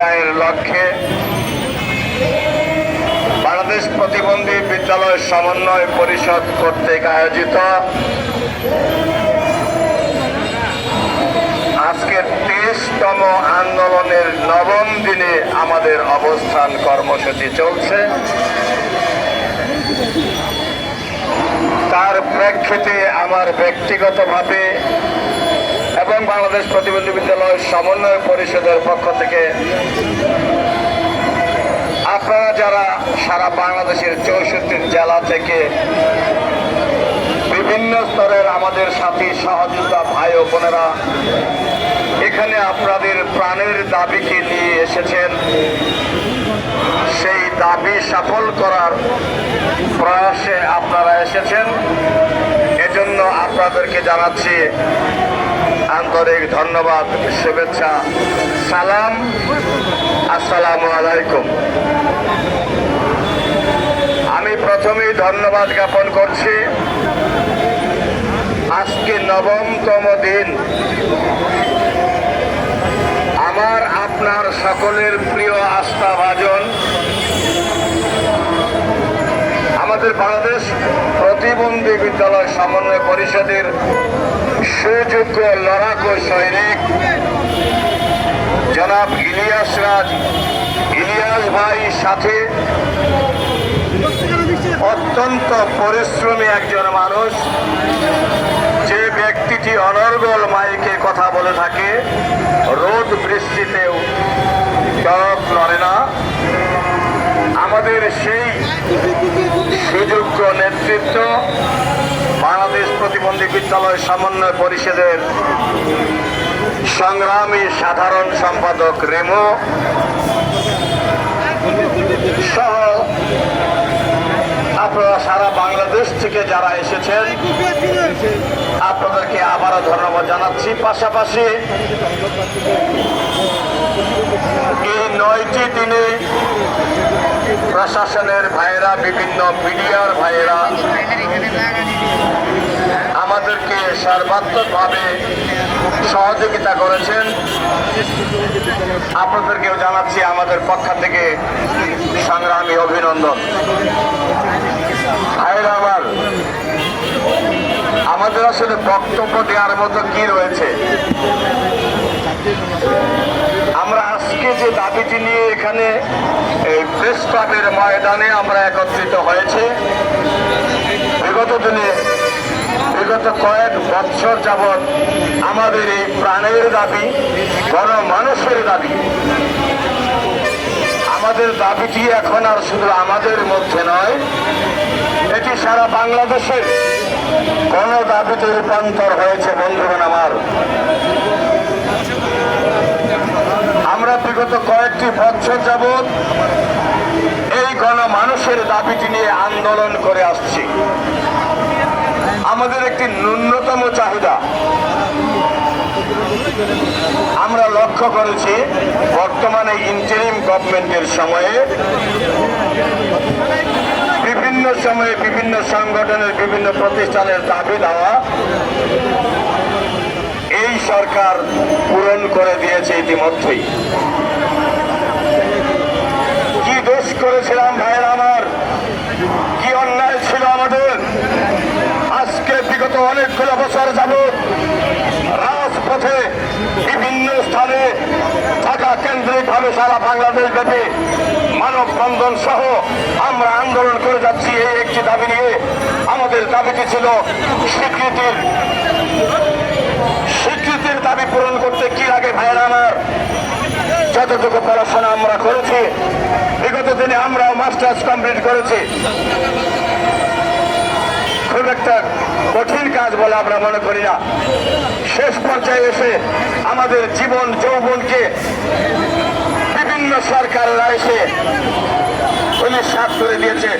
এর লক্ষ্যে বাংলাদেশ প্রতিবন্ধী বিদ্যালয় সমন্বয় পরিষদ কর্তৃক আয়োজিত আজকের তেইশতম আন্দোলনের নবম দিনে আমাদের অবস্থান কর্মসূচি চলছে। তার প্রেক্ষিতে আমার ব্যক্তিগতভাবে এবং বাংলাদেশ প্রতিবন্ধী বিদ্যালয় সমন্বয় পরিষদের পক্ষ থেকে আপনারা যারা সারা বাংলাদেশের চৌষট্টি জেলা থেকে বিভিন্ন স্তরের আমাদের সাথী সহযোগিতা ভাই ও বোনেরা এখানে আপনাদের প্রাণের দাবিকে নিয়ে এসেছেন। সেই দাবি সফল করার প্রয়াসে আপনারা এসেছেন। এজন্য আপনাদেরকে জানাচ্ছি আন্তরিক ধন্যবাদ, শুভেচ্ছা, সালাম, আসসালামু আলাইকুম। আমি প্রথমেই ধন্যবাদ জ্ঞাপন করছি। আজকে নবমতম দিন। আমার আপনার সকলের প্রিয় আস্থাভাজন আমাদের বাংলাদেশ প্রতিবন্ধী বিদ্যালয় সমন্বয় পরিষদের সুযোগ্য লড়াকু সৈনিক জনাব ইলিয়াস রাজ, ইলিয়াস ভাই সাথে অত্যন্ত পরিশ্রমী একজন মানুষ। যে ব্যক্তিটি অনর্গল মাইকে কথা বলে থাকে, রোদ বৃষ্টিতেও চরক লড়ে না। আমাদের সেই সুযোগ্য নেতৃত্ব বাংলাদেশ প্রতিবন্ধী বিদ্যালয় সমন্বয় পরিষদের সংগ্রামী সাধারণ সম্পাদক রেমো সহ আপনারা সারা বাংলাদেশ থেকে যারা এসেছেন, আপনাদেরকে আবারও ধন্যবাদ জানাচ্ছি। পাশাপাশি এই নয়টি দিনে প্রশাসনের ভাইয়েরা, বিভিন্ন মিডিয়ার ভাইয়েরা, আমাদেরকে সর্বাত্মকভাবে সহযোগিতা করেছেন। আপনাদেরকেও জানাচ্ছি আমাদের পক্ষ থেকে সংগ্রামী অভিনন্দন। ভাইয়েরা আমার, আমাদের আসলে বক্তব্য দেওয়ার মতো কি রয়েছে? আমরা আজকে যে দাবিটি নিয়ে এখানে এই প্রেস ক্লাবের ময়দানে আমরা একত্রিত হয়েছে। বিগত দিনে, বিগত কয়েক বছর যাবৎ আমাদের এই প্রাণের দাবি মানুষের দাবি। আমাদের দাবিটি এখন আর শুধু আমাদের মধ্যে নয়, এটি সারা বাংলাদেশের গণ দাবিতে রূপান্তর হয়েছে বন্ধুগণ আমার। আমরা বিগত কয়েকটি বছর গণ মানুষের দাবিটি নিয়ে আন্দোলন করে আসছি। আমাদের একটি ন্যূনতম চাহিদা। আমরা লক্ষ্য করেছি, বর্তমানে ইন্টারিম গভর্নমেন্টের সময়ে বিভিন্ন সময়ে বিভিন্ন সংগঠনের বিভিন্ন প্রতিষ্ঠানের দাবি দেওয়া, এই সরকার পূরণ করে দিয়েছে ইতিমধ্যেই। কি দোষ করেছিলাম ভাইয়ের আমার কি অন্যায় ছিল আমাদের আজকে অনেকগুলো বছর যাবৎ রাজপথে বিভিন্ন স্থানে ঢাকা কেন্দ্রিকভাবে সারা বাংলাদেশ ব্যাপী মানববন্ধন সহ আমরা আন্দোলন করে যাচ্ছি এই একটি দাবি নিয়ে। আমাদের দাবিটি ছিল স্বীকৃতির। স্বীকৃতির দাবি পূরণ করতে কি লাগে ভাইয়েরা আমার? যতটুকু পড়াশোনা আমরা করেছি, বিগত দিনে আমরাও মাস্টার্স কমপ্লিট করেছি। খুব একটা কঠিন কাজ বলে আমরা মনে করি না। শেষ পর্যায়ে এসে আমাদের জীবন যৌবনকে বিভিন্ন সরকাররা এসে উনি সাফ করে দিয়েছে।